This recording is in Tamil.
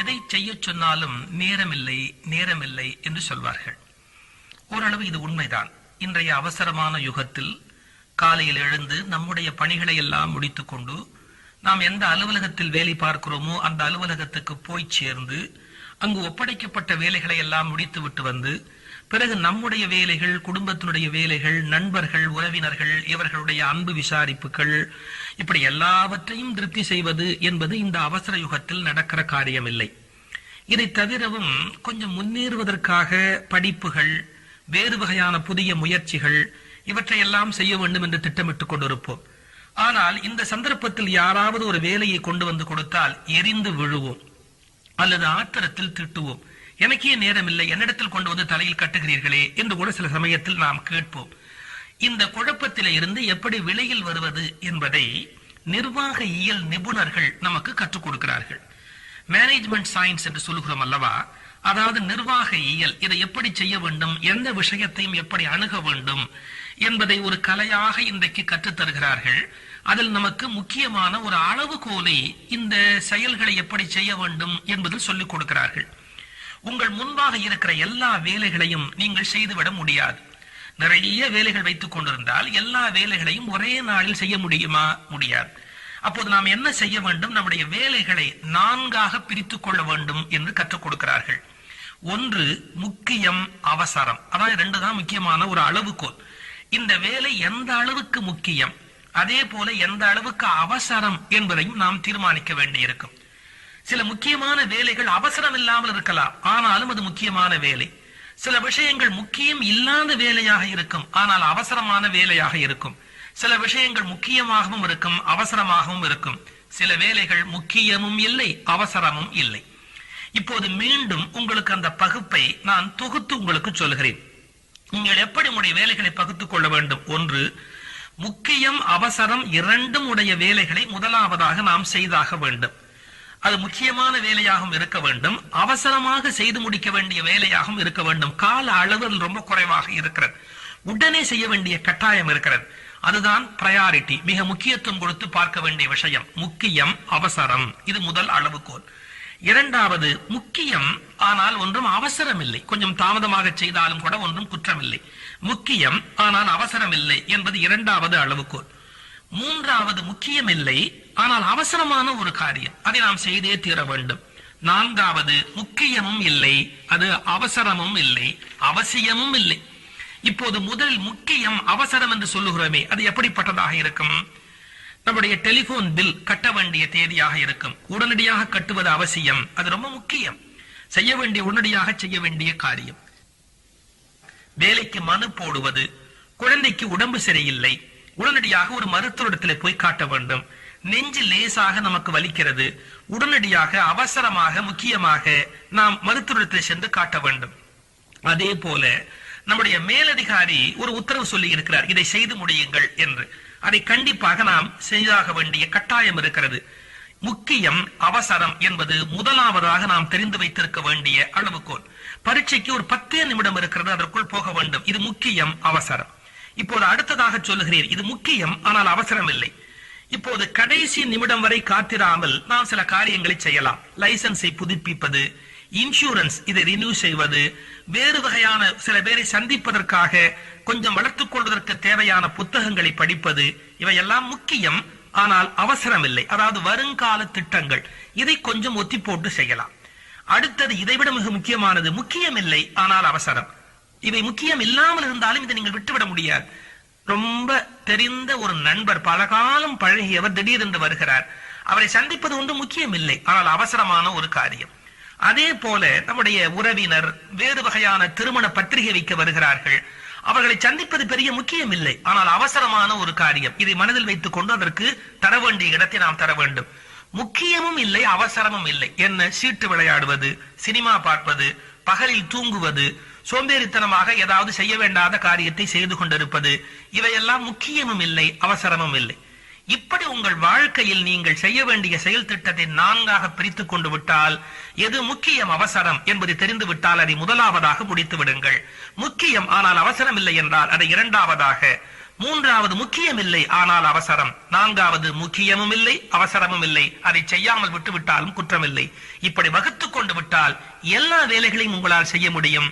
எதை செய்ய சொன்னாலும் நேரமில்லை நேரமில்லை என்று சொல்வார்கள். ஓரளவு இது உண்மைதான். இன்றைய அவசரமான யுகத்தில் காலையில் எழுந்து நம்முடைய பணிகளை எல்லாம் முடித்துக்கொண்டு நாம் எந்த அலுவலகத்தில் வேலை பார்க்கிறோமோ அந்த அலுவலகத்துக்கு போய் சேர்ந்து அங்கு ஒப்படைக்கப்பட்ட வேலைகளை எல்லாம் முடித்துவிட்டு வந்து பிறகு நம்முடைய வேலைகள் குடும்பத்தினுடைய வேலைகள் நண்பர்கள் உறவினர்கள் இவர்களுடைய அன்பு விசாரிப்புகள் இப்படி எல்லாவற்றையும் திருப்தி செய்வது என்பது இந்த அவசர யுகத்தில் நடக்கிற காரியமில்லை. இதை தவிரவும் கொஞ்சம் முன்னேறுவதற்காக படிப்புகள் வேறு வகையான புதிய முயற்சிகள் இவற்றையெல்லாம் செய்ய வேண்டும் என்று திட்டமிட்டுக் கொண்டிருப்போம். ஆனால் இந்த சந்தர்ப்பத்தில் யாராவது ஒரு வேலையை கொண்டு வந்து கொடுத்தால் எரிந்து விழுவோம். அல்லது ஆத்திரத்தில் திட்டுவோம். எனக்கே நேரம் இல்லை என்னிடத்தில் கொண்டு வந்து தலையில் கட்டுகிறீர்களே என்று கூட சில சமயத்தில் நாம் கேட்போம். இந்த குழப்பத்தில இருந்து எப்படி விலையில் வருவது என்பதை நிர்வாக இயல் நிபுணர்கள் நமக்கு கற்றுக் கொடுக்கிறார்கள். மேனேஜ்மெண்ட் சயின்ஸ் என்று சொல்லுகிறோம் அல்லவா? அதாவது நிர்வாக இயல் இதை எப்படி செய்ய வேண்டும் எந்த விஷயத்தையும் எப்படி அணுக வேண்டும் என்பதை ஒரு கலையாக இன்றைக்கு கற்றுத் தருகிறார்கள். அதில் நமக்கு முக்கியமான ஒரு அளவுகோலை இந்த செயல்களை எப்படி செய்ய வேண்டும் என்பதில் சொல்லிக் கொடுக்கிறார்கள். உங்கள் முன்பாக இருக்கிற எல்லா வேலைகளையும் நீங்கள் செய்துவிட முடியாது. நிறைய வேலைகள் வைத்துக் கொண்டிருந்தால் எல்லா வேலைகளையும் ஒரே நாளில் செய்ய முடியுமா? முடியாது. அப்போது நாம் என்ன செய்ய வேண்டும்? நம்முடைய வேலைகளை நான்காக பிரித்துக் கொள்ள வேண்டும் என்று கற்றுக் கொடுக்கிறார்கள். ஒன்று முக்கியம் அவசரம். அதாவது ரெண்டு தான் முக்கியமான ஒரு அளவுகோல். இந்த வேலை எந்த அளவுக்கு முக்கியம்? அதே போல எந்த அளவுக்கு அவசரம் என்பதையும் நாம் தீர்மானிக்க வேண்டியிருக்கும். சில முக்கியமான வேலைகள் அவசரம் இல்லாமல் இருக்கலாம். ஆனாலும் அது முக்கியமான வேலை. சில விஷயங்கள் முக்கியம் இல்லாத வேலையாக இருக்கும். ஆனால் அவசரமான வேலையாக இருக்கும். சில விஷயங்கள் முக்கியமாகவும் இருக்கும் அவசரமாகவும் இருக்கும். சில வேலைகள் முக்கியமும் இல்லை அவசரமும் இல்லை. இப்போது மீண்டும் உங்களுக்கு அந்த பகுப்பை நான் தொகுத்து உங்களுக்கு சொல்கிறேன். நீங்கள் எப்படி உடைய வேலைகளை பகுத்துக் கொள்ள வேண்டும்? ஒன்று முக்கியம் அவசரம் இரண்டும் உடைய வேலைகளை முதலாவதாக நாம் செய்தாக வேண்டும். அது முக்கியமான வேலையாகவும் இருக்க வேண்டும். அவசரமாக செய்து முடிக்க வேண்டிய வேலையாகவும் இருக்க வேண்டும். கால அளவு ரொம்ப குறைவாக இருக்கிறது. உடனே செய்ய வேண்டிய கட்டாயம் இருக்கிறது. அதுதான் பிரையாரிட்டி மிக முக்கியத்துவம் கொடுத்து பார்க்க வேண்டிய விஷயம். முக்கியம் அவசரம். இது முதல் அளவுகோல். இரண்டாவது முக்கியம் ஆனால் ஒன்றும் அவசரம் இல்லை கொஞ்சம் தாமதமாக செய்தாலும் கூட ஒன்றும் குற்றமில்லை. முக்கியம் ஆனால் அவசரம் இல்லை என்பது இரண்டாவது அளவுகோல். மூன்றாவது முக்கியம் இல்லை ஆனால் அவசரமான ஒரு காரியம். அதை நாம் செய்தே தீர வேண்டும். நான்காவது முக்கியமும் இல்லை. அது அவசரமும் இல்லை. அவசியமும் இல்லை. இப்போது முதல் முக்கியம் அவசரம் என்று சொல்லுகிறோமே. அது எப்படிப்பட்டதாக இருக்கும்? நம்முடைய டெலிபோன் பில் கட்ட வேண்டிய தேதியாக இருக்கும். உடனடியாக கட்டுவது அவசியம். அது ரொம்ப முக்கியம். செய்ய வேண்டிய உடனடியாக செய்ய வேண்டிய காரியம். வேலைக்கு மனு போடுவது. குழந்தைக்கு உடம்பு சரியில்லை. உடனடியாக ஒரு மருத்துவரிடத்தில் போய் காட்ட வேண்டும். நெஞ்சு லேசாக நமக்கு வலிக்கிறது. உடனடியாக அவசரமாக முக்கியமாக நாம் மருத்துவரிடத்தில் சென்று காட்ட வேண்டும். அதே போல நம்முடைய மேலதிகாரி ஒரு உத்தரவு சொல்லி இருக்கிறார். இதை செய்து முடியுங்கள் என்று. அதை கண்டிப்பாக நாம் செய்தாக வேண்டிய கட்டாயம் இருக்கிறது. முக்கியம் அவசரம் என்பது முதலாவதாக நாம் தெரிந்து வைத்திருக்க வேண்டிய அளவுகோல். பரீட்சைக்கு ஒரு பத்தே நிமிடம் இருக்கிறது அதற்குள் போக வேண்டும். இது முக்கியம் அவசரம். இப்போது அடுத்ததாக சொல்லுகிறேன். இது முக்கியம் ஆனால் அவசரம் இல்லை இப்போது கடைசி நிமிடம் வரை காத்திராமல் நாம் சில காரியங்களை செய்யலாம். லைசன்ஸை புதுப்பிப்பது இன்சூரன்ஸ் இதை ரினியூ செய்வது வேறு வகையான சில பேரை சந்திப்பதற்காக கொஞ்சம் வளர்த்துக் கொள்வதற்கு தேவையான புத்தகங்களை படிப்பது இவையெல்லாம் முக்கியம் ஆனால் அவசரம் இல்லை அதாவது வருங்கால திட்டங்கள் இதை கொஞ்சம் ஒத்தி போட்டு செய்யலாம். அடுத்தது இதைவிட மிக முக்கியமானது முக்கியம் இல்லை ஆனால் அவசரம். இவை முக்கியம் இல்லாமல் இருந்தாலும் இதை நீங்கள் விட்டுவிட முடியாது. ரொம்ப தெரிந்த ஒரு நண்பர் பல காலம் பழகியவர் திடீரென்று வருகிறார். அவரை சந்திப்பது ஒன்று முக்கியம் இல்லை ஆனால் அவசரமான ஒரு காரியம். அதே போல நம்முடைய உறவினர் வேறு வகையான திருமண பத்திரிகை வைக்க வருகிறார்கள். அவர்களை சந்திப்பது பெரிய முக்கியம் இல்லை ஆனால் அவசரமான ஒரு காரியம். இதை மனதில் வைத்துக் கொண்டு அதற்கு தர வேண்டிய இடத்தை நாம் தர வேண்டும். முக்கியமும் இல்லை அவசரமும் இல்லை. என்ன? சீட்டு விளையாடுவது சினிமா பார்ப்பது பகலில் தூங்குவது சோம்பேறித்தனமாக ஏதாவது செய்ய வேண்டாத காரியத்தை செய்து கொண்டிருப்பது இவையெல்லாம் முக்கியமும் இல்லை அவசரமும் இல்லை. இப்படி உங்கள் வாழ்க்கையில் நீங்கள் செய்ய வேண்டிய செயல் திட்டத்தை நான்காக பிரித்துக் கொண்டு விட்டால் எது முக்கியம் அவசரம் என்பது தெரிந்து விட்டால் அதை முதலாவதாக முடித்து விடுங்கள் முக்கியம் ஆனால் அவசரம் இல்லை என்றால் அதை இரண்டாவதாக மூன்றாவது முக்கியமில்லை ஆனால் அவசரம். நான்காவது முக்கியமும் இல்லை அவசரமும் இல்லை அதை செய்யாமல் விட்டுவிட்டாலும் குற்றமில்லை. இப்படி வகுத்து கொண்டு விட்டால் எல்லா வேலைகளையும் உங்களால் செய்ய முடியும்.